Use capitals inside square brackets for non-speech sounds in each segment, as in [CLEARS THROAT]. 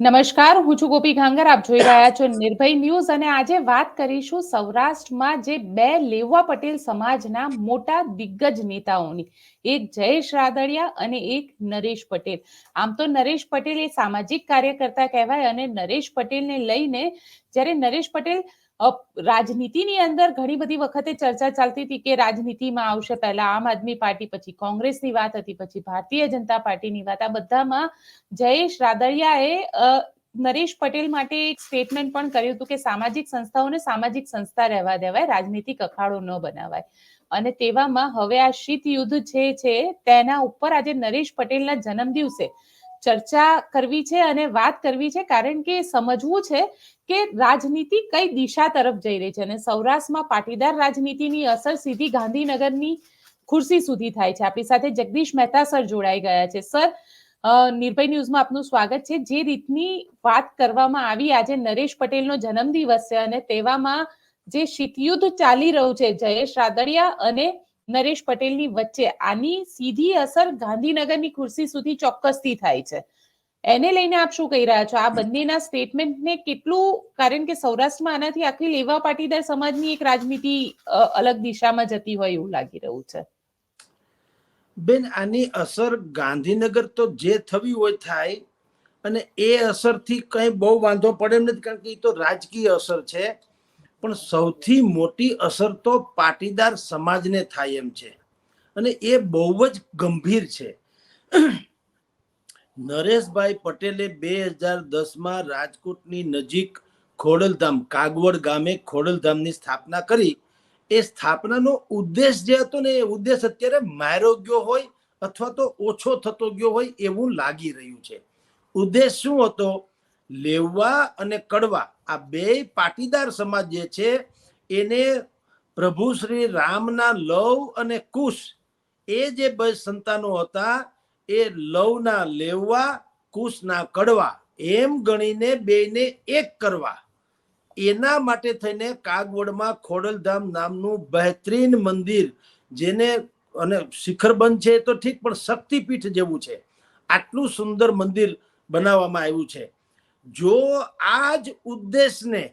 નમસ્કાર, હું છું ગોપી ઘાંગર આપ જોઈ રહ્યા છો નિર્ભય ન્યૂઝ અને આજે વાત કરીશું સૌરાષ્ટ્રમાં જે બે લેવા પટેલ સમાજના મોટા દિગ્ગજ નેતાઓની. એક જયેશ રાદડિયા અને એક નરેશ પટેલ. આમ તો નરેશ પટેલ એ સામાજિક કાર્યકર્તા કહેવાય અને નરેશ પટેલને લઈને જ્યારે નરેશ પટેલ રાજનીતિની અંદર ઘણી બધી વખતે ચર્ચા ચાલતી હતી કે રાજનીતિમાં આવશે પહેલા આમ આદમી પાર્ટી, પછી કોંગ્રેસની વાત હતી, પછી ભારતીય જનતા પાર્ટીની વાત. આ બધામાં જયેશ રાદડિયાએ નરેશ પટેલ માટે એક સ્ટેટમેન્ટ પણ કર્યું હતું કે સામાજિક સંસ્થાઓને સામાજિક સંસ્થા રહેવા દેવાય, રાજનીતિક અખાડો ન બનાવાય. અને તેવામાં હવે આ શીત યુદ્ધ જે છે, તેના ઉપર આજે નરેશ પટેલના જન્મ દિવસે ચર્ચા કરવી છે અને વાત કરવી છે, કારણ કે સમજવું છે કે રાજનીતિ કઈ દિશા તરફ જઈ રહી છે અને સૌરાષ્ટ્રમાં પાટીદાર રાજનીતિની અસર સીધી ગાંધીનગરની ખુરશી સુધી થાય છે. આપણી સાથે જગદીશ મહેતા સર જોડાઈ ગયા છે. સર નિર્ભય ન્યૂઝમાં આપનું સ્વાગત છે. જે રીતની વાત કરવામાં આવી, આજે નરેશ પટેલનો જન્મદિવસ છે અને તેવામાં જે શીતયુદ્ધ ચાલી રહ્યું છે, જયેશ રાદડિયા અને નરેશ પટેલની વચ્ચે આની સીધી અસર ગાંધીનગરની ખુરશી સુધી ચોક્કસથી થાય છે. એને લઈને આપ શું કહી રહ્યા છો? આ બંનેના સ્ટેટમેન્ટને કેટલું, કારણ કે સૌરાષ્ટ્રમાં આનાથી આખી લેવા પાટીદાર સમાજની એક રાજનીતિ અલગ દિશામાં જતી હોય એવું લાગી રહ્યું છે. બેન, આની અસર ગાંધીનગર તો જે થવી હોય થાય, અને એ અસરથી કંઈ બહુ વાંધો પડે નથી, કારણ કે એ તો રાજકીય અસર છે. પણ સૌથી મોટી અસર તો પાટીદાર સમાજને થાય એમ છે. અને એ બહુ જ ગંભીર છે. નરેશભાઈ પટેલે બે હજાર દસમાં રાજકોટની નજીક ખોડલધામ, કાગવડ ગામે ખોડલધામની સ્થાપના કરી. એ સ્થાપનાનો ઉદ્દેશ જે હતો ને એ ઉદ્દેશ અત્યારે માર્યો ગયો હોય અથવા તો ઓછો થતો ગયો હોય એવું લાગી રહ્યું છે. ઉદ્દેશ શું હતો? લેવા અને કડવા આ બે પાટીદાર સમાજ જે છે, એને પ્રભુ શ્રી રામના લવ અને કુશ એ જે બે સંતાનો હતા, એ લવના લેવા, કુશના કડવા એમ ગણીને બેને એક કરવા. એના માટે થઈને કાગવડમાં ખોડલધામ નામનું બહેતરીન મંદિર જેને અને શિખરબંધ છે તો ઠીક, પણ શક્તિપીઠ જેવું છે. આટલું સુંદર મંદિર બનાવવામાં આવ્યું છે. જો આ જ ઉદ્દેશને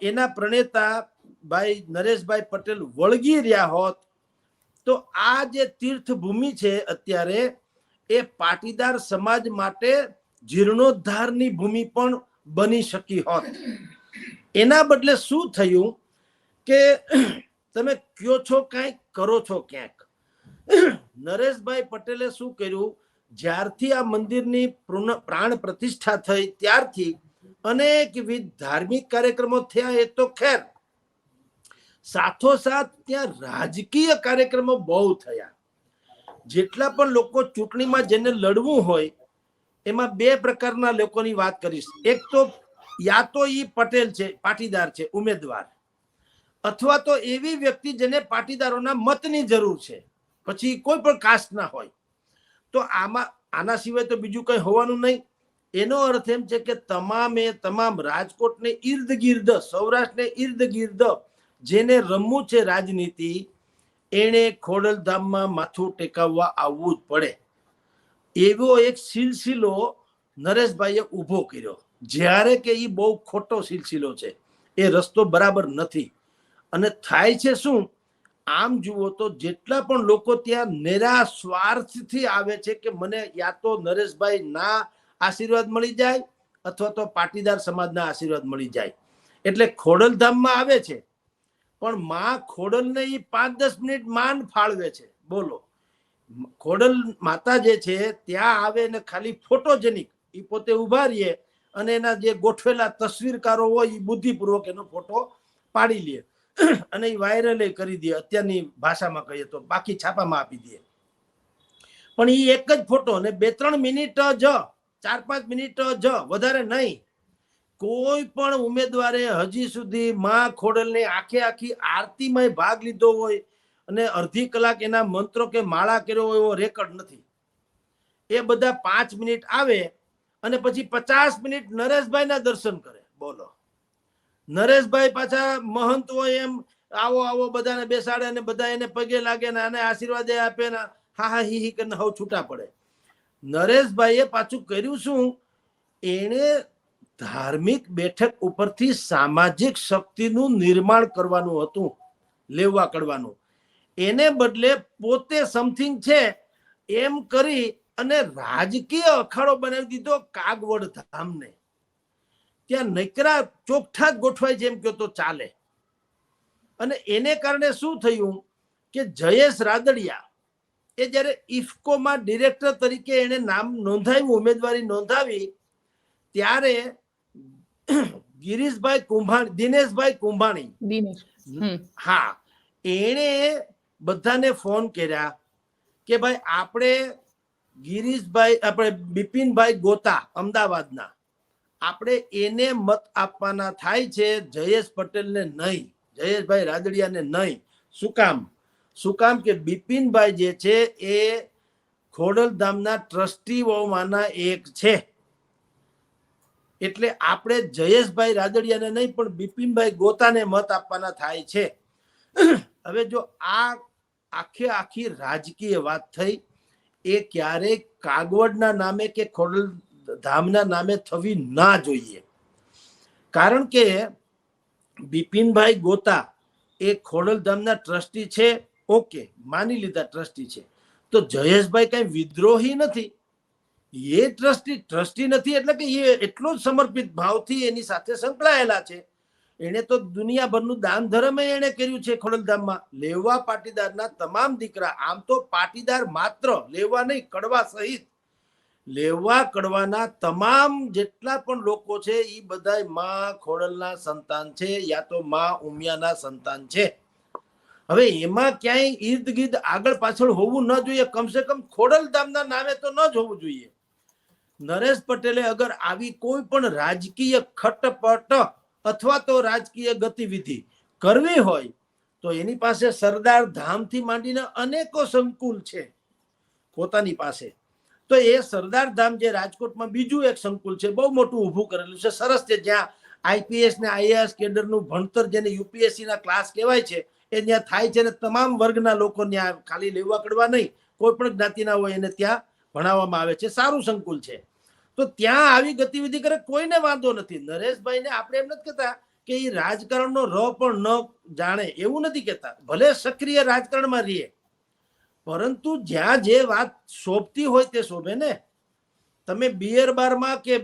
એના પ્રણેતા ભાઈ નરેશભાઈ પટેલ વળગી રહ્યા હોત, તો આ જે તીર્થભૂમિ છે અત્યારે, એ પાટીદાર સમાજ માટે જીર્ણોદ્ધારની ભૂમિ પણ બની શકી હોત. એના બદલે શું થયું કે, તમે કયો છો કાંઈક કરો છો ક્યાંક? નરેશભાઈ પટેલે શું કર્યું? જ્યારથી આ મંદિરની પૂર્ણ- પ્રતિષ્ઠા થઈ, ત્યારથી અનેકવિધ ધાર્મિક કાર્યક્રમો થયા. એ તો ખેર. સાથોસાથ ત્યાં રાજકીય કાર્યક્રમો બહુ થયા. જેટલા પણ લોકો ચૂંટણીમાં જેને લડવું હોય, એમાં બે પ્રકારના લોકોની વાત કરીશ. એક તો યા તો ઈ પટેલ છે, પાટીદાર છે, ઉમેદવાર. અથવા તો એવી વ્યક્તિ જેને પાટીદારોના મતની જરૂર છે. પછી કોઈ પણ કાસ્ટના હોય. તો આમાં, આના સિવાય તો બીજું કંઈ હોવાનું નહીં. એનો અર્થ એમ છે કે તમામે તમામ રાજકોટને ઈર્દ ગિર્દ સૌરાષ્ટ્રને ઈર્દ ગિર્દ જેને રમવું છે રાજનીતિ, એણે ખોડલધામમાં માથું ટેકાવવા આવવું જ પડે. એવો એક સિલસિલો નરેશભાઈએ ઊભો કર્યો. જ્યારે કે એ બહુ ખોટો સિલસિલો છે. એ રસ્તો બરાબર નથી. અને થાય છે શું? આમ જુઓ તો જેટલા પણ લોકો ત્યાં નિરાસ્વાર્થથી આવે છે કે મને યા તો નરેશભાઈ ના આશીર્વાદ મળી જાય અથવા તો પાટીદાર સમાજના આશીર્વાદ મળી જાય. એટલે ખોડલધામમાં આવે છે, પણ માં ખોડલને એ પાંચ દસ મિનિટ માન ફાળવે છે. બોલો. ખોડલ માતા જે છે, ત્યાં આવે ને ખાલી ફોટોજેનિક એ પોતે ઊભા રહીએ અને એના જે ગોઠવેલા તસવીરકારો હોય એ બુદ્ધિપૂર્વક એનો ફોટો પાડી લે. [CLEARS THROAT] અને એ વાયરલ કરી દે, અત્યારની ભાષામાં કહીએ તો, બાકી છાપામાં આપી દે. પણ એ એક જ ફોટો ને બે ત્રણ મિનિટ જ, ચાર પાંચ મિનિટ જ, વધારે નહીં. કોઈ પણ ઉમેદવારે હજી સુધી માં ખોડલની આખે આખી આરતીમાં ભાગ લીધો હોય અને અડધી કલાક એના મંત્રો કે માળા કર્યો હોય એવો રેકોર્ડ નથી. એ બધા પાંચ મિનિટ આવે અને પછી પચાસ મિનિટ નરેશભાઈના દર્શન કરે. બોલો. નરેશભાઈ પાછા મહંત હોય એમ, આવો આવો બધાને બેસાડે અને બધા એને પગે લાગે ને આને આશીર્વાદ આપે ને હા હા, હી હી કરીને હવ છૂટા પડે. નરેશભાઈએ પાછું કર્યું શું? એણે ધાર્મિક બેઠક ઉપરથી સામાજિક શક્તિનું નિર્માણ કરવાનું હતું, લેવા કરવાનું. એને બદલે પોતે સમથિંગ છે, એમ કરી અને રાજકીય અખાડો બનાવી દીધો કાગવડ ધામને ત્યાં નકરા ચોખ્ઠા જ ગોઠવાય જેમ કહો તો ચાલે. અને એને કારણે શું થયું કે જયેશ રાદડિયા એ જ્યારે ઇફકોમાં ડિરેક્ટર તરીકે એને નામ નોંધાવ્યું ઉમેદવારી નોંધાવી ત્યારે ગિરીશભાઈ કુંભાણી દિનેશભાઈ કુંભાણી. હા. એણે બધાને ફોન કર્યા કે ભાઈ આપણે ગિરીશભાઈ આપણે બિપિનભાઈ ગોતા અમદાવાદના. આપણે એને મત આપવાના થાય છે જયેશ પટેલને નહીં, જયેશભાઈ રાદડિયાને નહીં. શું કામ? શું કામ કે બિપિનભાઈ જે છે એ ખોડલધામના ટ્રસ્ટીઓમાંના એક છે. એટલે આપણે જયેશભાઈ રાદડિયાને નહીં, પણ બિપિનભાઈ ગોતાને મત આપવાના થાય છે. હવે જો આ આખે આખી રાજકીય વાત થઈ, એ ક્યારેય કાગવડના નામે કે ખોડલ ધામના નામે થવી ના જોઈએ. કારણ કે બિપિનભાઈ ગોતા એ ખોડલધામના ટ્રસ્ટી છે. ઓકે, માની લીધા ટ્રસ્ટી છે. તો જયેશભાઈ કઈ વિદ્રોહી નથી. એ ટ્રસ્ટી ટ્રસ્ટી નથી એટલે કે એ એટલો જ સમર્પિત ભાવથી એની સાથે સંકળાયેલા છે. એને તો દુનિયાભરનું દાન ધર્મ એને કર્યું છે ખોડલધામમાં લેવા પાટીદારના તમામ દીકરા, આમ તો પાટીદાર માત્ર, લેવા નહીં, કડવા સહિત લેવા કડવાના તમામ જેટલા પણ લોકો છે એ બધા માં ખોડલના સંતાન છે, યા તો માં ઉમિયાના સંતાન છે. હવે એમાં ક્યાંય ઈર્દ ગીર્દ આગળ પાછળ હોવું ન જોઈએ. કમસે કમ ખોડલ ધામના નામે તો ન જ હોવું જોઈએ. નરેશ પટેલે અગર આવી કોઈ પણ રાજકીય ખટપટ અથવા તો રાજકીય ગતિવિધિ કરવી હોય, તો એની પાસે સરદાર ધામથી માંડીને અનેકો સંકુલ છે. પોતાની પાસે. તો એ સરદાર ધામ જે રાજકોટમાં બીજું એક સંકુલ છે, બહુ મોટું ઊભું કરેલું છે, સરસ છે, જ્યાં આઈપીએસ ને આઈએએસ કેડરનું ભણતર જેને યુપીએસસી ના ક્લાસ કહેવાય છે, એ ત્યાં થાય છે ને તમામ વર્ગના લોકો ત્યાં ખાલી લેવા કડવા નહીં, કોઈ પણ જ્ઞાતિના હોય એને ત્યાં ભણાવવામાં આવે છે. સારું સંકુલ છે. તો ત્યાં આવી ગતિવિધિ કરે કોઈને વાંધો નથી. નરેશભાઈને આપણે એમ નથી કહેતા કે એ રાજકારણનો ર પણ ન જાણે, એવું નથી કહેતા. ભલે સક્રિય રાજકારણમાં રહીએ પરંતુ જ્યાં જે વાત શોભતી હોય તે શોભે ને. તમે બિયર બારમાં કે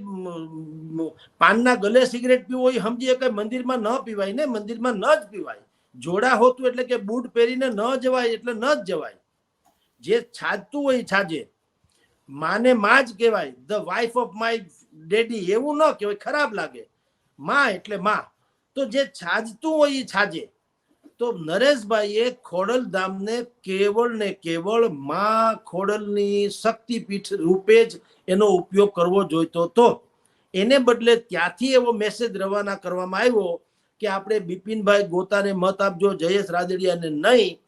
પાનના ગલે સિગરેટ પીવો એ સમજીએ કે મંદિરમાં ન પીવાય ને, મંદિરમાં ન જ પીવાય. જોડા હોતું એટલે કે બૂટ પહેરીને ન જવાય એટલે ન જ જવાય. જે છાજતું હોય છાજે. માને માં જ કહેવાય the wife of my daddy એવું ન કહેવાય, ખરાબ લાગે. માં એટલે માં. તો જે છાજતું હોય એ છાજે. તો નરેશભાઈએ ખોડલધામને કેવળ ને કેવળમાં ખોડલની શક્તિપીઠ રૂપે જ એનો ઉપયોગ કરવો જોઈતો હતો. એને બદલે ત્યાંથી એવો મેસેજ રવાના કરવામાં આવ્યો કે આપણે બિપિનભાઈ ગોતાને મત આપજો જયેશ રાદડિયાને નહીં.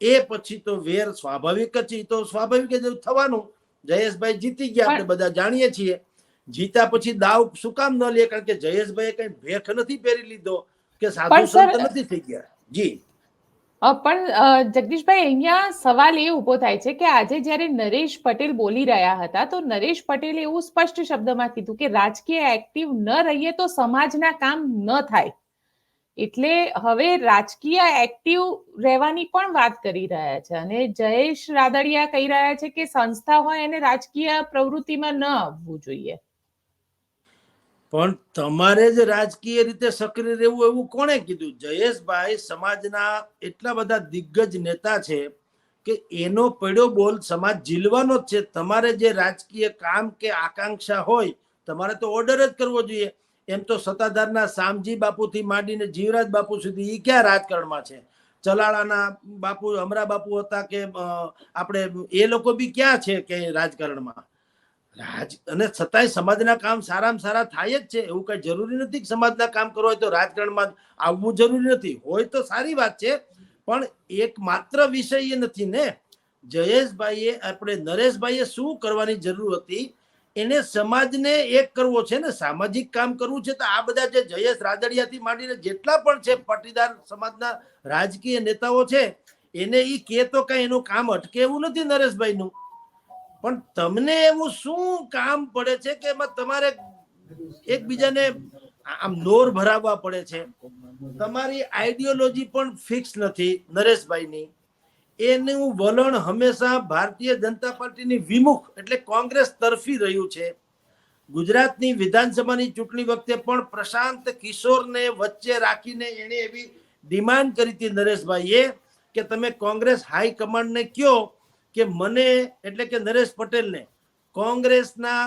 એ પછી તો વેર સ્વાભાવિક જ તો સ્વાભાવિક જ થવાનું. જયેશભાઈ જીતી ગયા આપણે બધા જાણીએ છીએ. જીતા પછી દાવ શું કામ ન લે? કારણ કે જયેશભાઈએ કઈ ભેખ નથી પહેરી લીધો કે સાધુ સંત નથી થઈ ગયા. જી. પણ જગદીશભાઈ, અહીંયા સવાલ એ ઊભો થાય છે કે આજે જ્યારે નરેશ પટેલ બોલી રહ્યા હતા, તો નરેશ પટેલે એવું સ્પષ્ટ શબ્દમાં કીધું કે રાજકીય એક્ટિવ ન રહીએ તો સમાજના કામ ન થાય. એટલે હવે રાજકીય એક્ટિવ રહેવાની પણ વાત કરી રહ્યા છે. અને જયેશ રાદડિયા કહી રહ્યા છે કે સંસ્થા હોય એને રાજકીય પ્રવૃત્તિમાં ન આવવું જોઈએ. પણ તમારે જ રાજકીય રીતે સક્રિય રહેવું એવું કોણે કીધું? જયેશભાઈ સમાજના એટલા બધા દિગ્ગજ નેતા છે કે એનો પડ્યો બોલ સમાજ ઝીલવાનો જ છે. તમારે જે રાજકીય કામ કે આકાંક્ષા હોય, તમારે તો ઓર્ડર જ કરવો જોઈએ. એમ તો સત્તાધારના શામજી બાપુથી માંડીને જીવરાજ બાપુ સુધી એ ક્યાં રાજકારણમાં છે? ચલાળાના બાપુ, અમરા બાપુ હતા કે આપણે એ લોકો બી ક્યાં છે કે રાજકારણમાં? રાજ અને છતાંય સમાજના કામ સારામાં સારા થાય જ છે. એવું કઈ જરૂરી નથી સમાજના કામ કરવા હોય તો રાજકારણમાં આવવું જરૂરી નથી. હોય તો સારી વાત છે, પણ એક માત્ર વિષય એ નથી ને. જયેશભાઈએ આપણે નરેશભાઈએ શું કરવાની જરૂર હતી? એને સમાજને એક કરવો છે ને. સામાજિક કામ કરવું છે તો આ બધા જે જયેશ રાદડિયાથી માંડીને જેટલા પણ છે પાટીદાર સમાજના રાજકીય નેતાઓ છે, એને એ કે તો કઈ એનું કામ અટકે એવું નથી નરેશભાઈનું. પણ તમને એવું શું કામ પડે છે કે એમાં તમારે એકબીજાને આમ નોર ભરાવવા પડે છે? તમારી આઈડિયોલોજી પણ ફિક્સ નથી, નરેશભાઈની. એનું વલણ હંમેશા ભારતીય જનતા પાર્ટીની વિમુખ એટલે કોંગ્રેસ તરફી રહ્યું છે. ગુજરાતની વિધાનસભાની ચૂંટણી વખતે પણ પ્રશાંત કિશોરને વચ્ચે રાખીને એણે એવી ડિમાન્ડ કરી હતી નરેશભાઈએ કે તમે કોંગ્રેસ હાઈકમાન્ડને કયો કે મને એટલે કે નરેશ પટેલને કોંગ્રેસના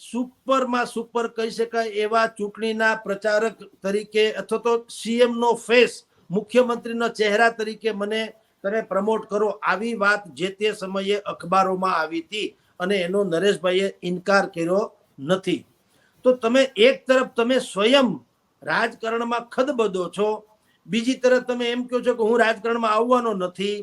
સુપરમાં સુપર કહી શકાય એવા ચૂંટણીના પ્રચારક તરીકે અથવા તો સીએમ નો ફેસ મુખ્યમંત્રીનો ચહેરા તરીકે મને તમે પ્રમોટ કરો આવી વાત જે તે સમયે અખબારોમાં આવી હતી અને એનો નરેશભાઈએ ઇનકાર કર્યો નથી. તો તમે એક તરફ તમે સ્વયં રાજકારણમાં ખદબદો છો, બીજી તરફ તમે એમ કહો છો કે હું રાજકારણમાં આવવાનો નથી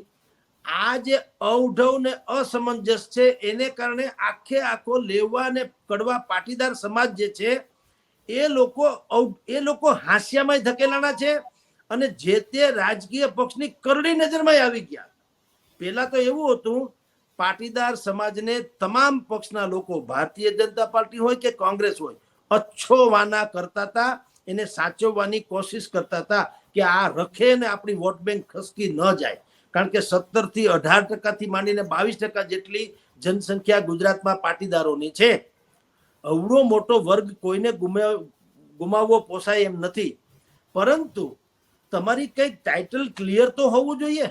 આ જે અવઢવ ને અસમંજસ છે, એને કારણે આખે આખો લેવા ને કડવા પાટીદાર સમાજ જે છે, એ લોકો એ લોકો હાસ્યામાં ધકેલાણા છે અને જે તે રાજકીય પક્ષની કરડી નજરમાં આવી ગયા. પેલા તો એવું હતું, પાટીદાર સમાજને તમામ પક્ષના લોકો, ભારતીય જનતા પાર્ટી હોય કે કોંગ્રેસ હોય અછોવાના કરતા હતા, એને સાચવવાની કોશિશ કરતા હતા કે આ રખે ને આપણી વોટ બેંક ખસકી ન જાય. કારણ કે સત્તરથી અઢાર ટકાથી માંડીને બાવીસ ટકા જેટલી જનસંખ્યા ગુજરાતમાં પાટીદારોની છે. અવડો મોટો વર્ગ કોઈને ગુમાવ ગુમાવવો પોસાય એમ નથી. પરંતુ તમારી કંઈક ટાઇટલ ક્લિયર તો હોવું જોઈએ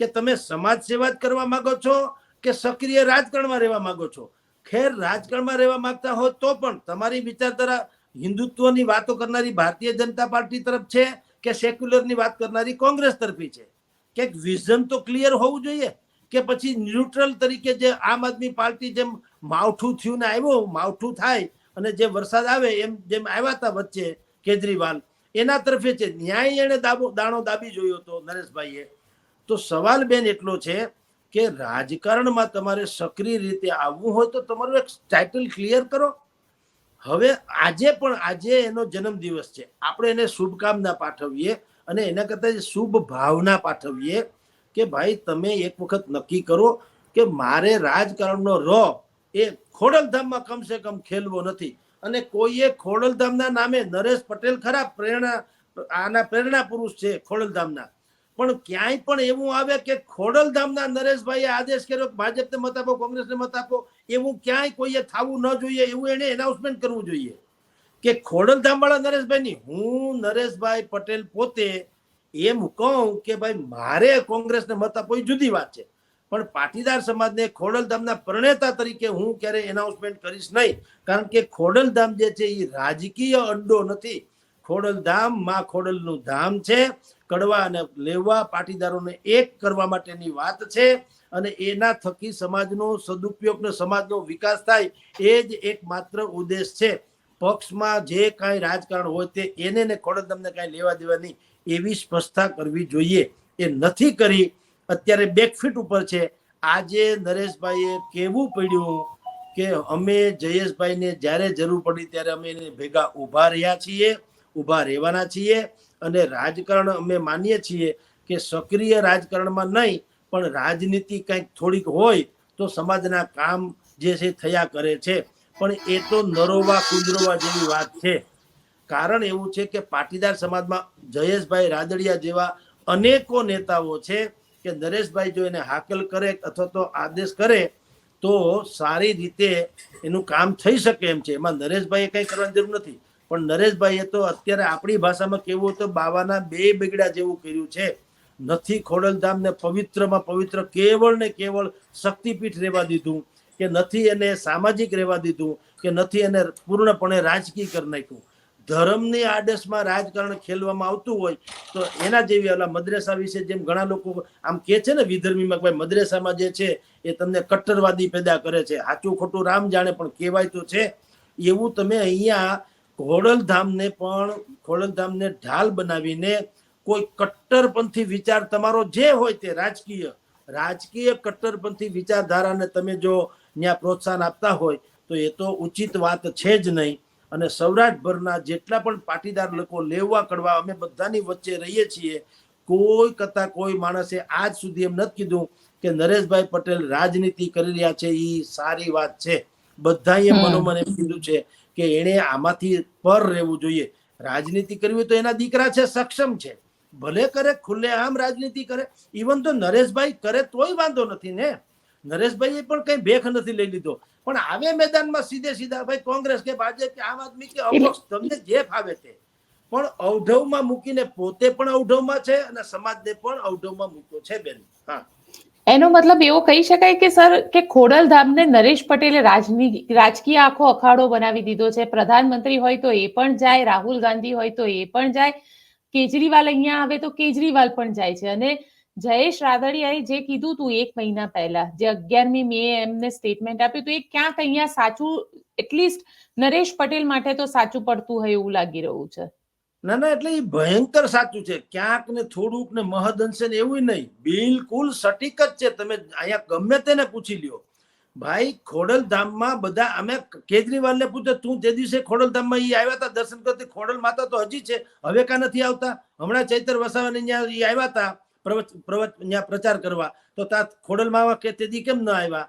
કે તમે સમાજ સેવા જ કરવા માંગો છો કે સક્રિય રાજકારણમાં રહેવા માંગો છો? ખેર રાજકારણમાં રહેવા માંગતા હો તો પણ તમારી વિચારધારા હિન્દુત્વની વાતો કરનારી ભારતીય જનતા પાર્ટી તરફ છે કે સેક્યુલરની વાત કરનારી કોંગ્રેસ તરફી છે? ક્યાંક વિઝન તો ક્લિયર હોવું જોઈએ કે પછી ન્યુટ્રલ તરીકે જે આમ આદમી પાર્ટી જેમ માવઠું થયું ને આવ્યો, માવઠું થાય અને જે વરસાદ આવે એમ જેમ આવ્યા હતા વચ્ચે કેજરીવાલ, એના તરફે છે. ન્યાય એને દાબો, દાણો દાબી જોયો હતો નરેશભાઈએ. તો સવાલ બેન એટલો છે કે રાજકારણમાં તમારે સક્રિય રીતે આવવું હોય તો તમારું એક ટાઇટલ ક્લિયર કરો. હવે આજે પણ આજે એનો જન્મદિવસ છે. આપણે એને શુભકામના પાઠવીએ. અને એના કરતાં શુભ ભાવના પાઠવીએ કે ભાઈ તમે એક વખત નક્કી કરો કે મારે રાજકારણનો ર એ ખોડલધામમાં કમસે કમ ખેલવો નથી. અને કોઈએ ખોડલધામના નામે નરેશ પટેલ ખરા પ્રેરણા, આના પ્રેરણા પુરુષ છે ખોડલધામના. પણ ક્યાંય પણ એવું આવે કે ખોડલધામના નરેશભાઈએ આદેશ કર્યો ભાજપને મત આપો, કોંગ્રેસને મત આપો, એવું ક્યાંય કોઈએ થવું ન જોઈએ, એવું એને એનાઉન્સમેન્ટ કરવું જોઈએ. કે ખોડલધામ વાળા નરેશભાઈ હું નરેશભાઈ પટેલ પોતે એમ કહું કે ભાઈ, મારે કોંગ્રેસને મત આપવો એ જુદી વાત છે. પણ પાટીદાર સમાજને ખોડલધામના પ્રણેતા તરીકે હું ક્યારે એનાઉન્સમેન્ટ કરીશ નહીં. કારણ કે ખોડલધામ જે છે એ રાજકીય અડ્ડો નથી. ખોડલધામમાં ખોડલનું ધામ છે. કડવા અને લેવા પાટીદારોને એક કરવા માટેની વાત છે. અને એના થકી સમાજનો સદુપયોગ ને સમાજનો વિકાસ થાય એ જ એકમાત્ર ઉદ્દેશ છે. પક્ષમાં જે કાંઈ રાજકારણ હોય તે એને ને ખોડદમને કાંઈ લેવા દેવા નહીં એવી સ્પષ્ટતા કરવી જોઈએ. એ નથી કરી. અત્યારે બેકફીટ ઉપર છે. આજે નરેશભાઈએ કેવું પડ્યું કે અમે જયેશભાઈને જ્યારે જરૂર પડી ત્યારે અમે એને ભેગા ઊભા રહ્યા છીએ, ઊભા રહેવાના છીએ અને રાજકારણ અમે માનીએ છીએ કે સક્રિય રાજકારણમાં નહીં, પણ રાજનીતિ કંઈક થોડીક હોય તો સમાજના કામ જે છે થયા કરે છે. પણ એ તો નરોવા, કુંદરોવા જેવી વાત છે. કારણ એવું છે કે પાટીદાર સમાજમાં જયેશભાઈ રાદડિયા જેવા અનેકો નેતાઓ છે કે નરેશભાઈ જો એને હાકલ કરે અથવા તો આદેશ કરે, તો સારી રીતે એનું કામ થઈ શકે એમ છે. એમાં નરેશભાઈએ કંઈ કરવાની જરૂર નથી. પણ નરેશભાઈએ તો અત્યારે આપણી ભાષામાં કેવું તો બાવાના બે બગડા જેવું કર્યું છે. નથી ખોડલધામને પવિત્રમાં પવિત્ર કેવળ ને કેવળ શક્તિપીઠ રહેવા દીધું. કે નથી એને સામાજિક રહેવા દીધું, કે નથી એને પૂર્ણપણે રાજકીય કરી નાખ્યું. ધર્મની આડસમાં રાજકારણ ખેલવામાં આવતું હોય, તો એના જેવી ઓલા મદ્રેસા વિશે જેમ ઘણા લોકો આમ કે છે ને વિધર્મીમાં ભાઈ મદ્રેસામાં જે છે એ તમને કટ્ટરવાદી પેદા કરે છે. સાચું ખોટું રામ જાણે, પણ કહેવાય તો છે. એવું તમે અહીંયા ખોડલધામને પણ, ખોડલધામને ઢાલ બનાવીને કોઈ કટ્ટરપંથી વિચાર તમારો જે હોય તે રાજકીય રાજકીય કટ્ટરપંથી વિચારધારાને તમે જો ત્યાં પ્રોત્સાહન આપતા હોય તો એ તો ઉચિત વાત છે જ નહીં. અને સૌરાષ્ટ્રભરના જેટલા પણ પાટીદાર લોકો લેવા કડવા અમે બધાની વચ્ચે રહીએ છીએ કોઈ કરતા કોઈ માણસે આજ સુધી એમ નથી કીધું કે નરેશભાઈ પટેલ રાજનીતિ કરી રહ્યા છે એ સારી વાત છે. બધાએ મનોમન એમ કીધું છે કે એણે આમાંથી પર રહેવું જોઈએ. રાજનીતિ કરવી તો એના દીકરા છે સક્ષમ છે. ભલે કરે ખુલ્લે આમ રાજનીતિ કરે. ઇવન તો નરેશભાઈ કરે તોય વાંધો નથી ને. નરેશભાઈએ પણ કઈ ભેખ નથી લઈ લીધો. પણ આવે મેદાનમાં સીધે સીધા ભાઈ કોંગ્રેસ કે ભાજપ કે આમ આદમી કે અપક્ષ તમને જે ફાવે તે. પણ અવઢવમાં મૂકીને પોતે પણ અવઢવમાં છે અને સમાજને પણ અવઢવમાં મૂક્યો છે બેન. હા. એનો મતલબ એવો કહી શકાય કે સર કે ખોડલધામને નરેશ પટેલે રાજકીય આખો અખાડો બનાવી દીધો છે. પ્રધાનમંત્રી હોય તો એ પણ જાય રાહુલ ગાંધી હોય તો એ પણ જાય. કેજરીવાલ અહીંયા આવે તો કેજરીવાલ પણ જાય છે. અને જયેશ રાદડિયાએ જે કીધું તું એક મહિના પહેલા, જે અગિયારમી મે એમને સ્ટેટમેન્ટ આપ્યું હતું એ ક્યાંક અહીંયા સાચું એટલીસ્ટ નરેશ પટેલ માટે તો સાચું પડતું હોય એવું લાગી રહ્યું છે. ના ના, એટલે એ ભયંકર સાચું છે. ક્યાંક ને થોડુંક ને મહદઅંશે ને એવું નહીં. બિલકુલ સટીક જ છે. તમે અહીંયા ગમે તેને પૂછી લ્યો. ભાઈ, ખોડલધામમાં બધા, અમે કેજરીવાલને પૂછે તું જે દિવસે ખોડલધામમાં એ આવ્યા હતા દર્શન કરતી ખોડલ માતા તો હજી છે. હવે કા નથી આવતા? હમણાં ચૈતર વસાવાની અહીંયા એ આવ્યા હતા પ્રવચ પ્રવચ પ્રચાર કરવા. તો ત્યાં ખોડલમાં કે તેથી કેમ ન આવ્યા?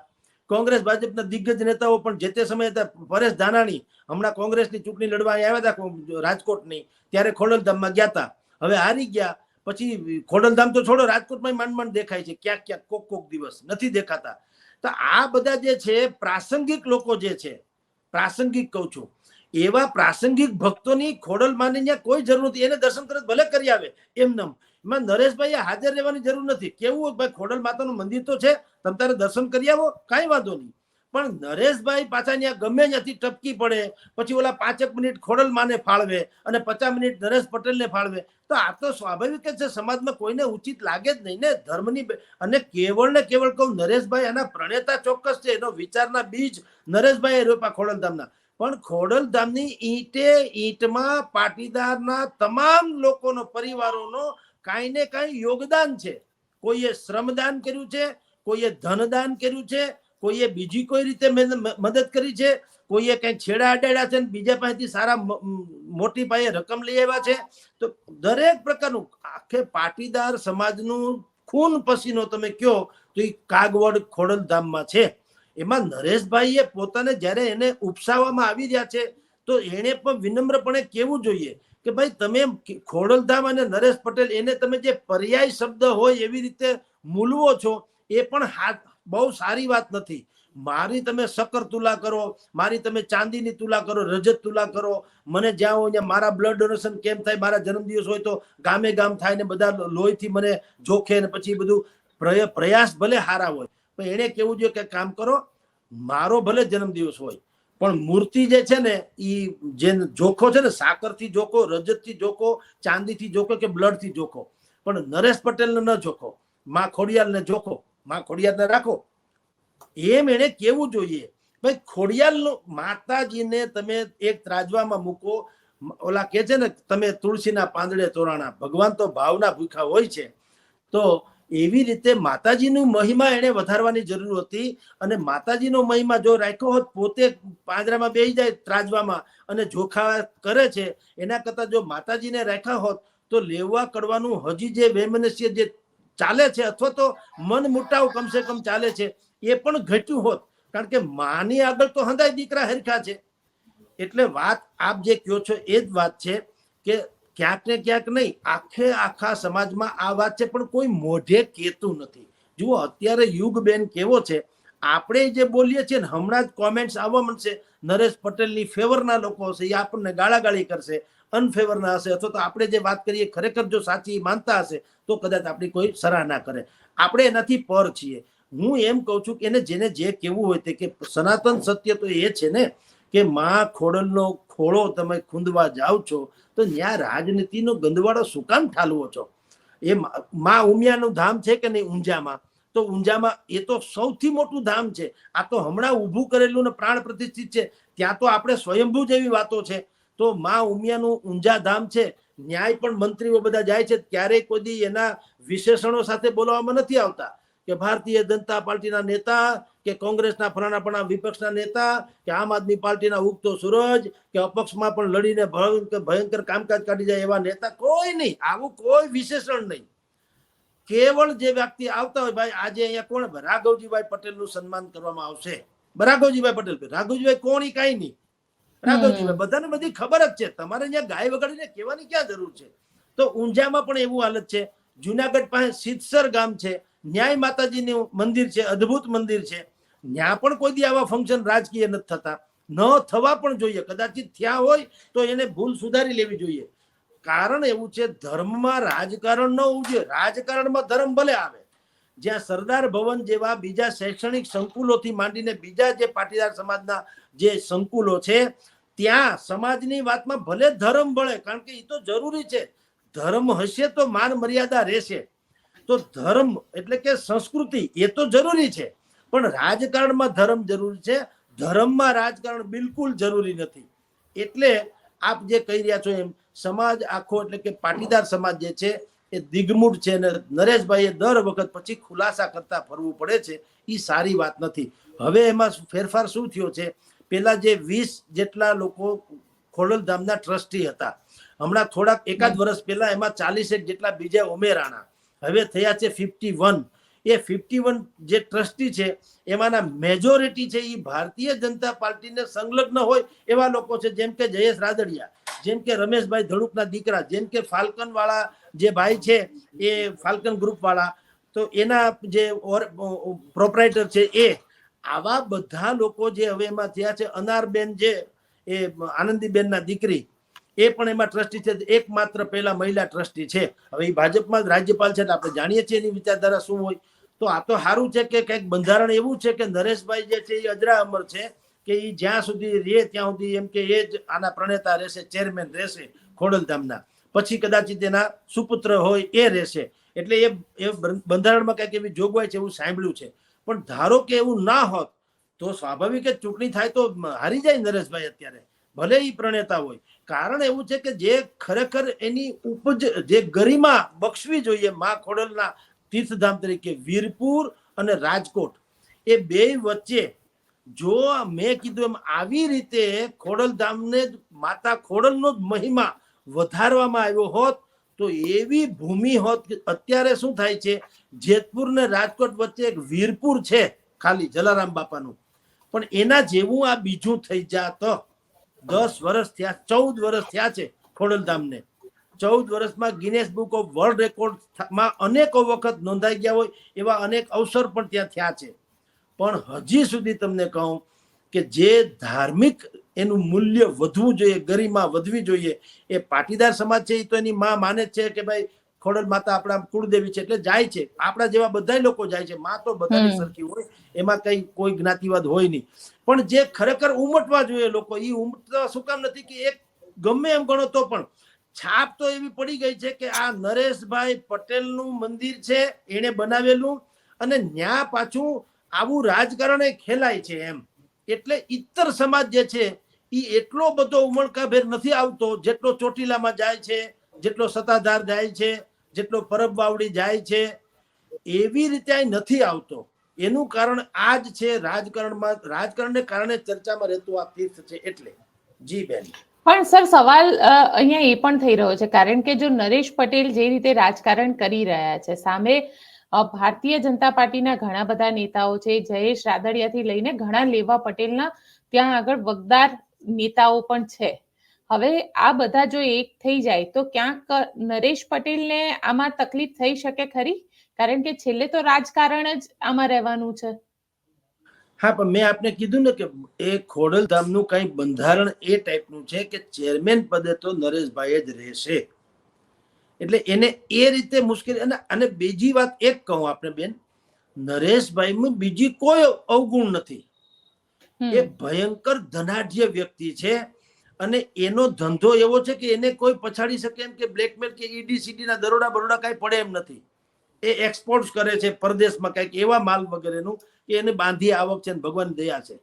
કોંગ્રેસ, ભાજપના દિગ્ગજ નેતાઓ પણ જે તે સમયે હતા, પરેશ ધાનાણી, હમણાં કોંગ્રેસની ચૂંટણી લડવા આવ્યા હતા રાજકોટની, ત્યારે ખોડલધામમાં ગયા હતા હવે હારી ગયા, પછી ખોડલધામ તો છોડો રાજકોટમાં માંડ માંડ દેખાય છે, ક્યાંક ક્યાંક, કોક કોક દિવસ, નથી દેખાતા. તો આ બધા જે છે, પ્રાસંગિક લોકો જે છે, પ્રાસંગિક કહું છું, એવા પ્રાસંગિક ભક્તોની ખોડલ માની કોઈ જરૂર નથી, એને દર્શન કરે ભલે કરી આવે, એમ નમ. એમાં નરેશભાઈ હાજર રહેવાની જરૂર નથી. કેવું ભાઈ ખોડલ માતાનું મંદિર તો છે, તમે તારે દર્શન કરી આવો, કાંઈ વાંધો નહીં. પણ નરેશભાઈ પાછા ત્યાં ગમે ત્યાંથી ટપકી પડે, પછી ઓલા પાંચેક મિનિટ ખોડલ માને ફાળવે અને પચાસ મિનિટ નરેશ પટેલને ફાળવે, તો આ તો સ્વાભાવિક જ છે, સમાજમાં કોઈને ઉચિત લાગે જ નહીં ને. ધર્મની અને કેવળ ને કેવળ કહું, નરેશભાઈ એના પ્રણેતા ચોક્કસ છે, એનો વિચારના બીજ નરેશભાઈ રોપા ખોડલધામના પણ ખોડલધામની ઈંટે ઈંટમાં પાટીદારના તમામ લોકોનો, પરિવારોનો કાંઈ ને કાંઈ યોગદાન છે. કોઈએ શ્રમદાન કર્યું છે, કોઈએ ધનદાન કર્યું છે, કોઈએ બીજી કોઈ રીતે મદ- મદદ કરી છે, કોઈએ કઈ છેડા અડાડ્યા છે બીજા પાસેથી સારા મોટી પાયે રકમ લઈ આવ્યા છે. તો દરેક પ્રકારનું આખે પાટીદાર સમાજનું ખૂન પસીનો તમે કયો તો એ કાગવડ ખોડલધામમાં છે. એમાં નરેશભાઈએ પોતાને જ્યારે એને ઉપસાવવામાં આવી રહ્યા છે તો એણે પણ વિનમ્રપણે કેવું જોઈએ કે ભાઈ તમે ખોડલધામ અને નરેશ પટેલ, એને તમે જે પર્યાય શબ્દ હોય એવી રીતે મૂલવો છો, એ પણ બહુ સારી વાત નથી. મારી તમે શક્કર તુલા કરો, મારી તમે ચાંદીની તુલા કરો, રજત તુલા કરો, મને જ્યાં હોય મારા બ્લડ ડોનેશન કેમ થાય, મારા જન્મદિવસ હોય તો ગામે ગામ થાય ને બધા લોહીથી મને જોખે ને પછી બધું પ્રય- પ્રયાસ ભલે હારા હોય, પણ એને કેવું જોઈએ કે કામ કરો, મારો ભલે જન્મદિવસ હોય પણ મૂર્તિ જે છે ને એ જે જોખો છે ને, સાકરથી જોખો, રજતથી જોખો, ચાંદીથી જોખો કે બ્લડથી જોખો. પણ નરેશ પટેલને ન જોખો, માં ખોડિયાલને જોખો, માં ખોડિયાલને રાખો. એમ એને કેવું જોઈએ? ભાઈ, ખોડિયાલનું માતાજીને તમે એક ત્રાજવામાં મૂકો, ઓલા કે છે ને, તમે તુલસીના પાંદડે તોરાણા ભગવાન તો ભાવના ભૂખા હોય છે. તો એવી રીતે માતાજીનું મહિમા એને વધારવાની જરૂર હતી અને માતાજીનો મહિમા જો રાખ્યો હોત, પોતે પાંજરામાં બેસી જાય ત્રાજવામાં અને જોખા કરે છે, એના કરતા જો માતાજીને રાખ્યા હોત, તો લેવા કરવાનું હજી જે વૈમનસ્ય જે ચાલે છે અથવા તો મન મુટાવ કમસે કમ ચાલે છે, એ પણ ઘટ્યું હોત. કારણ કે માની આગળ તો હંદાય દીકરા હરખા છે. એટલે વાત આપ જે કહો છો એ જ વાત છે કે ક્યાંક ને ક્યાંક નહીં, આખે આખા સમાજમાં આ વાત છે, પણ કોઈ મોઢે કહેતું નથી. જુઓ, અત્યારે યુગ બેન કેવો છે, આપણે જે બોલીએ છીએ ને, હમણાં જ કોમેન્ટ્સ આવવા મળશે, નરેશ પટેલની ફેવરના લોકો હશે, એ આપણને ગાળાગાળી કરશે અનફેવરના હશે, અથવા તો આપણે જે વાત કરીએ, ખરેખર જો સાચી માનતા હશે, તો કદાચ આપણી કોઈ સરાહના કરે. આપણે એનાથી પર છીએ. હું એમ કહું છું કે એને જેને જે કેવું હોય તે કે, સનાતન સત્ય તો એ છે ને, કે માં ખોડલનો ખોળો તમે ખૂંદવા જાઓ છો, તો ત્યાં રાજનીતિનો ગંદવાડો શું કામ ઠાલવો છો? એ મા- ઉમિયાનું ધામ છે કે નહીં ઊંઝામાં? તો ઊંઝામાં એ તો સૌથી મોટું ધામ છે. આ તો હમણાં ઊભું કરેલું ને પ્રાણ પ્રતિષ્ઠિત છે. ત્યાં તો આપણે સ્વયંભૂ જેવી વાતો છે. તો માં ઉમિયાનું ઊંઝા ધામ છે. ન્યાય પણ મંત્રીઓ બધા જાય છે. ક્યારેય કોઈ એના વિશેષણો સાથે બોલવામાં નથી આવતા. કે ભારતીય જનતા પાર્ટીના નેતા કે કોંગ્રેસના ફલાણા પણ વિપક્ષના નેતા કે આમ આદમી પાર્ટીના ઉગતો સૂરજ કે અપક્ષમાં પણ લડીને ભયંકર કામકાજ કાઢી જાય એવા નેતા કોઈ નહીં. આવું કોઈ વિશેષણ નહીં. કેવળ જે વ્યક્તિ આવતા હોય ભાઈ આજે અહીંયા કોણ? રાઘવજીભાઈ પટેલનું સન્માન કરવામાં આવશે. રાઘવજીભાઈ પટેલ રાઘવજીભાઈ કોણ કઈ કાંઈ નહીં. રાઘવજીભાઈ બધાને બધી ખબર જ છે. તમારે અહીંયા ગાય વગાડીને કહેવાની ક્યાં જરૂર છે? તો ઊંઝામાં પણ એવું હાલત છે. જુનાગઢ પાસે સિદ્ધસર ગામ છે. ન્યાય માતાજીનું મંદિર છે, અદ્ભુત મંદિર છે. ત્યાં પણ કોઈ દી આવા ફંક્શન રાજકીય નથી થતા. ન થવા પણ જોઈએ. કદાચિત થયા હોય તો એને ભૂલ સુધારી લેવી જોઈએ. કારણ એવું છે, ધર્મમાં રાજકારણ ન હોવું જોઈએ. રાજકારણમાં ધર્મ ભલે આવે. જ્યાં સરદાર ભવન જેવા બીજા શૈક્ષણિક સંકુલોથી માંડીને બીજા જે પાટીદાર સમાજના જે સંકુલો છે, ત્યાં સમાજની વાતમાં ભલે ધર્મ ભળે, કારણ કે એ તો જરૂરી છે. ધર્મ હશે તો માન મર્યાદા રહેશે. તો ધર્મ એટલે કે સંસ્કૃતિ એ તો જરૂરી છે. પણ રાજકારણમાં ધર્મ જરૂરી છે. ધર્મમાં રાજકારણ બિલકુલ જરૂરી નથી. એટલે આપ જે કહી રહ્યા છો એમ સમાજ આખો એટલે કે પાટીદાર સમાજ જે છે એ દિગ્મૂઢ છે અને નરેશભાઈએ દર વખત પછી ખુલાસા કરતા ફરવું પડે છે એ સારી વાત નથી. હવે એમાં ફેરફાર શું થયો છે? પેલા જે વીસ જેટલા લોકો ખોડલધામના ટ્રસ્ટી હતા. હમણાં થોડાક એકાદ વર્ષ પહેલા એમાં ચાલીસેક જેટલા બીજા ઉમેરાણા. હવે થયા છે ફિફ્ટી વન એ ફિફ્ટી વન જે ટ્રસ્ટી છે, એમાંના મેજોરિટી છે એ ભારતીય જનતા પાર્ટીને સંલગ્ન હોય એવા લોકો છે, જેમ કે જયેશ રાદડિયા, જેમ કે રમેશભાઈ ધડુકના દીકરા, જેમ કે ફાલ્કન વાળા જે ભાઈ છે, એ ફાલ્કન ગ્રુપ વાળા તો એના જે પ્રોપરાઇટર છે એ, આવા બધા લોકો જે હવે એમાં થયા છે, અનારબેન જે, એ આનંદીબેનના દીકરી એ પણ એમાં ટ્રસ્ટી છે. એકમાત્ર પહેલા મહિલા ટ્રસ્ટી છે. હવે એ ભાજપમાં રાજ્યપાલ છે આપણે જાણીએ છીએ એની વિચારધારા શું હોય. તો આ તો સારું છે કે કંઈક બંધારણ એવું છે કે નરેશભાઈ જે છે એ અજરા અમર છે કે એ જ્યાં સુધી રહે ત્યાં સુધી એમ કે એ જ આના પ્રણેતા રહેશે, ચેરમેન રહેશે ખોડલધામના. પછી કદાચ તેના સુપુત્ર હોય એ રહેશે. એટલે એ એ બંધારણમાં કંઈક એવી જોગવાઈ છે એવું સાંભળ્યું છે. પણ ધારો કે એવું ના હોત, તો સ્વાભાવિક જ ચૂંટણી થાય તો હારી જાય નરેશભાઈ અત્યારે. ભલે એ પ્રણેતા હોય. કારણ એવું છે કે જે ખરેખર એની ઉપજ, જે ગરિમા બક્ષવી જોઈએ મા ખોડલના તીર્થધામ તરીકે, વીરપુર અને રાજકોટ, એ બે વચ્ચે જો મેં કીધું એમ આવી રીતે ખોડલધામને માતા ખોડલનો જ મહિમા વધારવામાં આવ્યો હોત, તો એવી ભૂમિ હોત અત્યારે શું થાય છે, જેતપુર ને રાજકોટ વચ્ચે એક વીરપુર છે, ખાલી જલારામ બાપાનું. પણ એના જેવું આ બીજું થઈ જાત. દસ વર્ષ થયા, ચૌદ વર્ષ થયા છે ખોડલધામને. ચૌદ વર્ષમાં ગિનેસ બુક ઓફ વર્લ્ડ રેકોર્ડમાં અનેકો વખત નોંધાઈ ગયા હોય એવા અનેક અવસર પણ ત્યાં થયા છે. પણ હજી સુધી તમને કહું કે જે ધાર્મિક એનું મૂલ્ય વધવું જોઈએ, ગરિમા વધવી જોઈએ, એ પાટીદાર સમાજ છે એ તો એની માં માને છે કે ભાઈ ખોડલ માતા આપણા કુળદેવી છે એટલે જાય છે. આપણા જેવા બધા લોકો જાય છે. માં તો બધાની સરખી હોય એમાં કઈ કોઈ જ્ઞાતિવાદ હોય નહીં. પણ જે ખરેખર ઉમટવા જોઈએ લોકો એ ઉમટવા શું કામ નથી કે એક ગમે એમ ગણો તો પણ છાપ તો એવી પડી ગઈ છે કે આ નરેશભાઈ પટેલનું મંદિર છે એણે બનાવેલું અને ન્યા પાછું આવું રાજકારણ એ ખેલાય છે એમ. એટલે ઇતર સમાજ જે છે એ એટલો બધો ઉમળકાભેર નથી આવતો જેટલો ચોટીલામાં જાય છે જેટલો સત્તાધાર જાય છે જેટલો પરબ વાવડી જાય છે, એવી રીતે નથી આવતો. એનું કારણ આ જ છે, રાજકારણમાં, રાજકારણને કારણે ચર્ચામાં રહેતું આ તીર્થ છે એટલે. જી બેન. પણ સર, સવાલ અહીંયા એ પણ થઈ રહ્યો છે. કારણ કે જો નરેશ પટેલ જે રીતે રાજકારણ કરી રહ્યા છે, સામે ભારતીય જનતા પાર્ટીના ઘણા બધા નેતાઓ છે, જયેશ રાદડિયાથી લઈને ઘણા લેવા પટેલના ત્યાં આગળ વગદાર નેતાઓ પણ છે. હવે આ બધા જો એક થઈ જાય તો ક્યાંક નરેશ પટેલને આમાં તકલીફ થઈ શકે ખરી? કારણ કે છેલ્લે તો રાજકારણ જ આમાં રહેવાનું છે. હા પણ મેં આપને કીધું ને કે એ ખોડલધામનું કઈ બંધારણ એ ટાઈપનું છે કે ચેરમેન પદે તો નરેશભાઈ જ રહેશે. એટલે એને એ રીતે મુશ્કેલી અને અને બીજી વાત એક કહું આપણે બેન નરેશભાઈ બીજી કોઈ અવગુણ નથી. એ ભયંકર ધનાઢ્ય વ્યક્તિ છે. અને એનો ધંધો એવો છે કે એને કોઈ પછાડી શકે એમ કે બ્લેકમેલ કે ઈડી સીડીના દરોડા બરોડા કાંઈ પડે એમ નથી. એ એક્સપોર્ટ કરે છે પરદેશમાં કંઈક એવા માલ વગેરેનું કે એને બાંધી આવક છે ભગવાન દયા છે.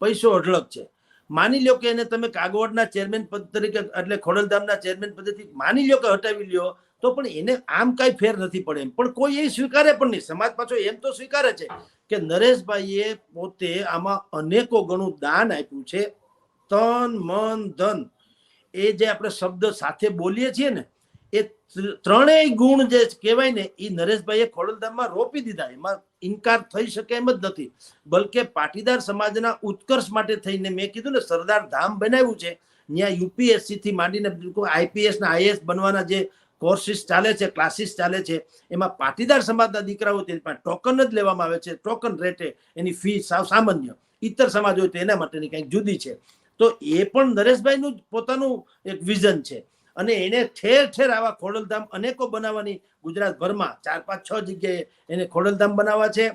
પૈસો અઢળક છે. માની લો કે એને તમે કાગવડના ચેરમેન પદ તરીકે એટલે ખોડલધામના ચેરમેન પદેથી માની લ્યો કે હટાવી લ્યો, તો પણ એને આમ કાંઈ ફેર નથી પડે એમ. પણ કોઈ એ સ્વીકારે પણ નહીં. સમાજ પાછો એમ તો સ્વીકારે છે કે નરેશભાઈએ પોતે આમાં અનેકો ગણું દાન આપ્યું છે. તન, મન, ધન. એ જે આપણે શબ્દ સાથે બોલીએ છીએ ને, એ ત્રણેય ગુણ જે કહેવાય ને એ નરેશભાઈએ ખોડલધામમાં રોપી દીધા. એમાં ઇનકાર થઈ શકે એમ જ નથી. બલકે પાટીદાર સમાજના ઉત્કર્ષ માટે થઈને મેં કીધું ને, સરદાર ધામ બનાવ્યું છે ત્યાં યુપીએસસી થી માંડીને આઈપીએસ ને આઈએસ બનવાના જે કોર્સિસ ચાલે છે, ક્લાસીસ ચાલે છે, એમાં પાટીદાર સમાજના દીકરાઓ તે પણ ટોકન જ લેવામાં આવે છે, ટોકન રેટે એની ફી સાવ સામાન્ય. ઇતર સમાજ હોય તો એના માટેની કંઈક જુદી છે. તો એ પણ નરેશભાઈનું જ પોતાનું એક વિઝન છે. અને એને ઠેર ઠેર આવા ખોડલધામ અનેકો બનાવવાની ગુજરાતભરમાં ચાર, પાંચ, છ જગ્યાએ એને ખોડલધામ બનાવવા છે.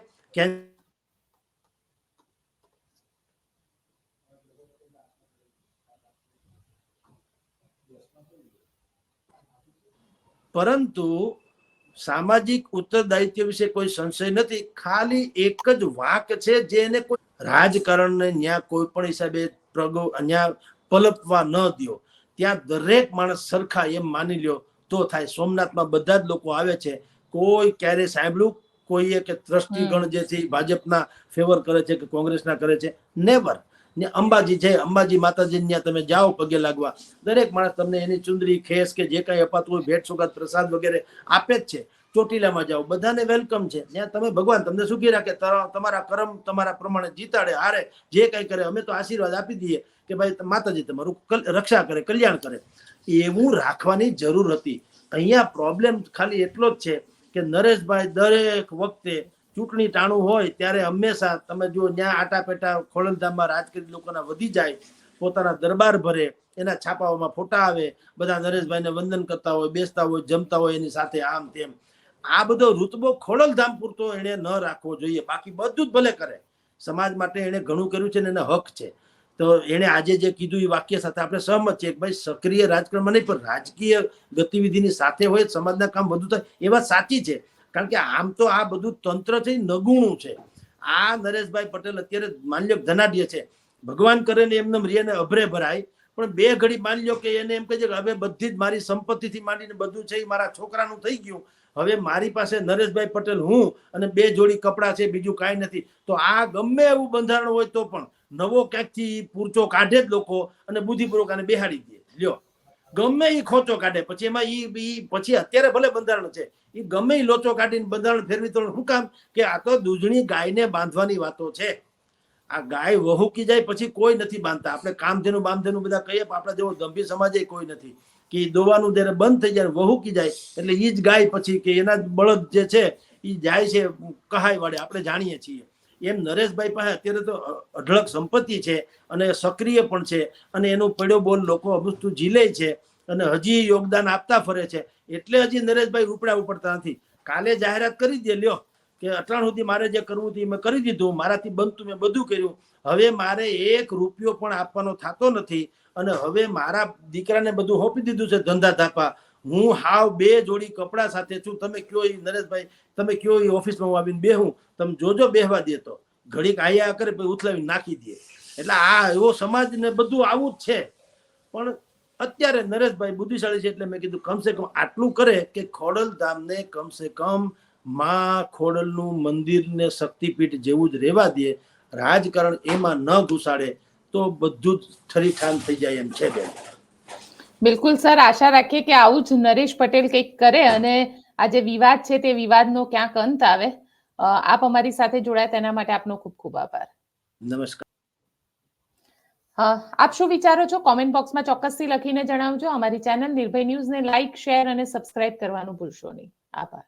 પરંતુ સામાજિક ઉત્તરદાયિત્વ વિશે કોઈ સંશય નથી. ખાલી એક જ વાંક છે, જે એને કોઈ રાજકારણને ન્યા કોઈ પણ હિસાબે પ્રગો અહીંયા પલપવા ન દો ત્યાં દરેક માણસ સરખા એમ માની લ્યો તો થાય. સોમનાથમાં બધા જ લોકો આવે છે. કોઈ ક્યારે સાંભળ્યું? કોઈએ કે ત્રષ્ટિગણ જે છે ભાજપના ફેવર કરે છે કે કોંગ્રેસના કરે છે? નેવર ને અંબાજી છે. અંબાજી માતાજી ત્યાં તમે જાઓ પગે લાગવા. દરેક માણસ તમને એની ચુંદરી ખેસ કે જે કાંઈ અપાતું હોય ભેટ સોગાદ પ્રસાદ વગેરે આપે જ છે. ચોટીલામાં જાઓ. બધાને વેલકમ છે. ત્યાં તમે ભગવાન તમને સુખી રાખે? તમારા કર્મ તમારા પ્રમાણે જીતાડે, હારે, જે કંઈ કરે, અમે તો આશીર્વાદ આપી દઈએ કે ભાઈ માતાજી તમારું રક્ષા કરે, કલ્યાણ કરે. એવું રાખવાની જરૂર હતી. અહીંયા પ્રોબ્લેમ ખાલી એટલો જ છે કે નરેશભાઈ દરેક વખતે ચૂંટણી ટાણું હોય ત્યારે હંમેશા તમે જો ન્યા આટા પેટા ખોડલધામમાં રાજકીય લોકોના વધી જાય, પોતાના દરબાર ભરે, એના છાપાઓમાં ફોટા આવે, બધા નરેશભાઈને વંદન કરતા હોય, બેસતા હોય, જમતા હોય એની સાથે આમ તેમ. આ બધો રૂતબો ખોડલધામ પૂરતો એને ન રાખવો જોઈએ. બાકી બધું જ ભલે કરે. સમાજ માટે એને ઘણું કર્યું છે ને એને હક છે. તો એને આજે જે કીધું એ વાક્ય સાથે આપણે સહમત છીએ કે ભાઈ સક્રિય રાજકારણમાં નહીં, પણ રાજકીય ગતિવિધિની સાથે હોય, સમાજના કામ વધુ થાય, એ વાત સાચી છે. કારણ કે આમ તો આ બધું તંત્ર છે નગુણું છે. આ નરેશભાઈ પટેલ અત્યારે માની ધનાઢ્ય છે. ભગવાન કરે ને એમને રિયાને અભરે ભરાય. પણ બે ઘડી માની લો કે એને એમ કહે છે કે હવે બધી જ મારી સંપત્તિથી માંડીને બધું છે એ મારા છોકરાનું થઈ ગયું. હવે મારી પાસે નરેશભાઈ પટેલ હું અને બે જોડી કપડાં છે, બીજું કાંઈ નથી. તો આ ગમે એવું બંધારણ હોય તો પણ નવો ક્યાંકથી પૂરચો કાઢે જ લોકો અને બુદ્ધિપૂર્વક આને બેહાડી દે. લ્યો. ગમે એ ખોચો કાઢે. પછી એમાં ઈ પછી અત્યારે ભલે બંધારણ છે એ ગમે એ લોચો કાઢીને બંધારણ ફેરવી તો શું કામ? કે આ તો દૂધણી ગાયને બાંધવાની વાતો છે. આ ગાય વહુકી જાય પછી કોઈ નથી બાંધતા. આપણે કામધેનું બામધેનું બધા કહીએ પણ આપણા જેવો ગંભીર સમાજે કોઈ નથી. કે દોવાનું જ્યારે બંધ થઈ જાય, વહુકી જાય, એટલે એ જ ગાય પછી કે એના બળદ જે છે એ જાય છે કહાય વાળે, આપણે જાણીએ છીએ. એમ નરેશભાઈ પાસે અત્યારે તો અઢળક સંપત્તિ છે અને સક્રિય પણ છે અને એનો પડ્યો બોલ લોકો અમુસ્તુ ઝીલે છે અને હજી યોગદાન આપતા ફરે છે. એટલે હજી નરેશભાઈ ઉપડા ઉપડતા નથી. કાલે જાહેરાત કરી દે, લ્યો, કે અટાણ સુધી મારે જે કરવું હતું મેં કરી દીધું, મારાથી બનતું મેં બધું કર્યું. હવે મારે એક રૂપિયો પણ આપવાનો થતો નથી. અને હવે મારા દીકરાને બધું હોપી દીધું છે ધંધા ધાપા. હું હાવ બે જોડી કપડા સાથે છું. તમે કયો એ નરેશભાઈ? તમે કયો એ ઓફિસમાં હું આવીને બેહું? તમે જોજો બેહવા દે તો. ઘડીક આયા કરે પછી ઉથલાવીને નાખી દે. એટલે આ એવો સમાજ ને બધું આવું જ છે. પણ અત્યારે નરેશભાઈ બુદ્ધિશાળી છે એટલે મેં કીધું કમસે કમ આટલું કરે કે ખોડલ ધામને કમસે કમમાં ખોડલનું મંદિરને શક્તિપીઠ જેવું જ રહેવા દે. રાજકારણ એમાં ન ઘુસાડે. તો બધું જ ઠરીઠામ થઈ જાય એમ છે બેન. બિલકુલ સર. આશા રાખીએ કે આવું જ નરેશ પટેલ કંઈક કરે અને આ જે વિવાદ છે તે વિવાદનો ક્યાંક અંત આવે. આપ અમારી સાથે જોડાયા તેના માટે આપનો ખૂબ ખૂબ આભાર. નમસ્કાર. આપ શું વિચારો છો? કોમેન્ટ બોક્સમાં ચોક્કસથી લખીને જણાવજો. અમારી ચેનલ નિર્ભય ન્યૂઝને લાઇક શેર અને સબસ્ક્રાઇબ કરવાનું ભૂલશો નહીં. આભાર.